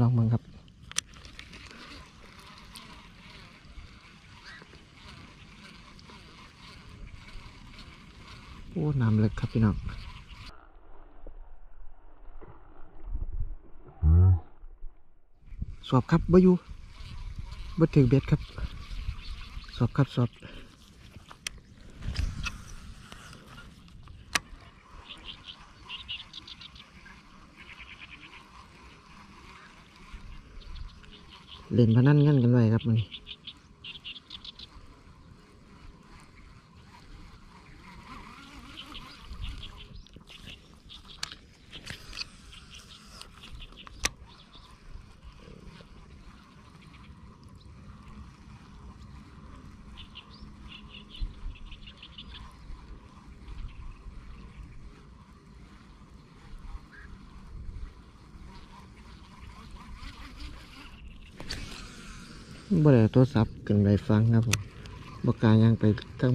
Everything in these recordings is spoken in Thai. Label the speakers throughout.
Speaker 1: ลองมึงครับโอ้น้ำเล็กครับพี่น้องสอบครับบ่อยู่บ่ถึงเบ็ดครับ สอบครับสอบ เล่นพนันเงินกันไว้ครับมัน บ่ได้เอาโทรศัพท์ขึ้นไปฟังครับผมบ่กล้ายังไปทั้ง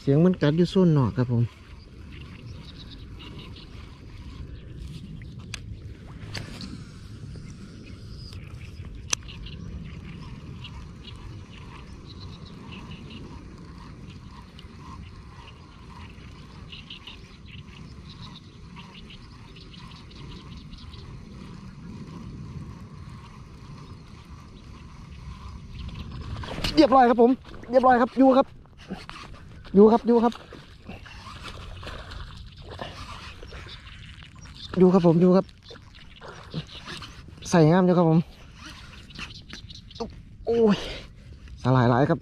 Speaker 1: เสียงมันกัดอยู่โซนนอกครับผม เรียบร้อยครับผม เรียบร้อยครับอยู่ครับอยู่ครับอยู่ครับอยู่ครับผมอยู่ครับ ใส่งามอยู่ครับผมโอ้ยสลายหลายครับ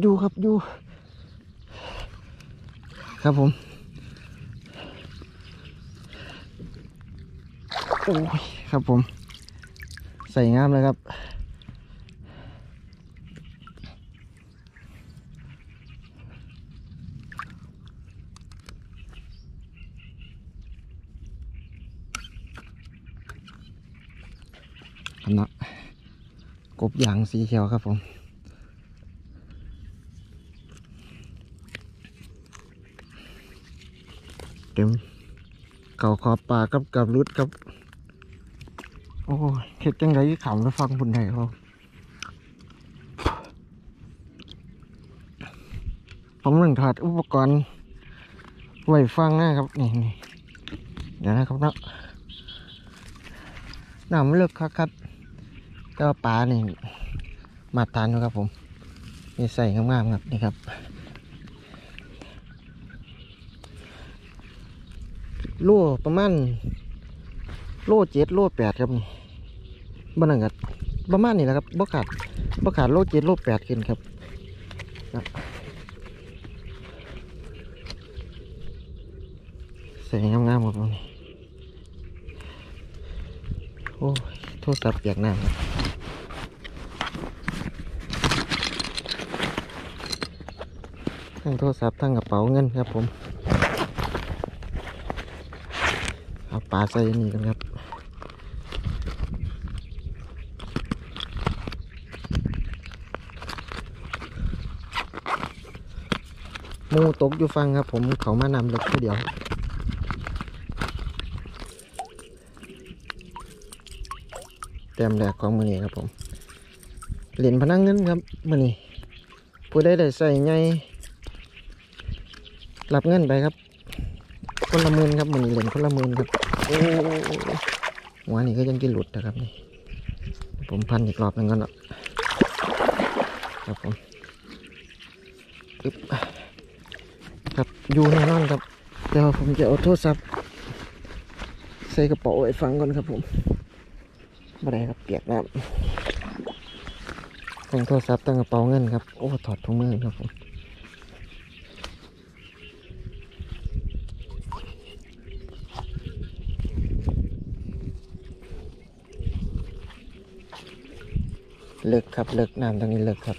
Speaker 1: อยู่ครับอยู่ครับผม โอ้ยครับผม ใส่งามเลยครับอันนะกบยางสีเขียวครับผมเต็มเก่าขอบปากกับกับรุดครับ โอ้เฮ็ดจังไดขำแล้วฟังคนไทยเขาผมหนึ่งถอดอุปกรณ์ไว้ฟังนะครับนี่นี่เดี๋ยวนะครับนะน้ำเลิกครับครับแต่ว่าปลานี่มาทานอยู่ครับผมนี่ใส่งามๆครับนี่ครับโลประมาณโลเจ็ดโลแปดครับนี่ บ้านนังกัประมาณนี้แหละครับบ่ขาดบ่ขาดโลเจ็ดโลแปดขึ้นครับใส่งามๆหมดเลยโอ้โทรศัพท์เปียกน้ำครับทั้งโทรศัพท์ทั้งกระเป๋าเงินครับผม เอาปลาใส่นี่กันครับ มูตกอยู่ฟังครับ ผมเขามานำเล็กเดียวเต็มแรกของมือนี้ครับผมเหรียญพนังเงินครับมือนี้ผู้ได้ได้ใส่ไงรับเงินไปครับ คนละหมื่นครับมือนี้เหรียญคนละหมื่นครับโอ้หัวนี่ก็ยังกินหลุดนะครับนี่ผมพันอีกรอบหนึ่งก่อนเนาะครับผมอึ๊บ อยู่แน่นอนครับเดี๋ยวผมจะเอาโทรศัพท์ใส่กระเป๋าไว้ฟังก่อนครับผมไม่ได้ครับเปียกน้ำตั้งโทรศัพท์ตั้งกระเป๋าเงินครับ โอ้ถอดถุงมือครับผมเลิกครับเลิกน้ำตรงนี้เลิกครับ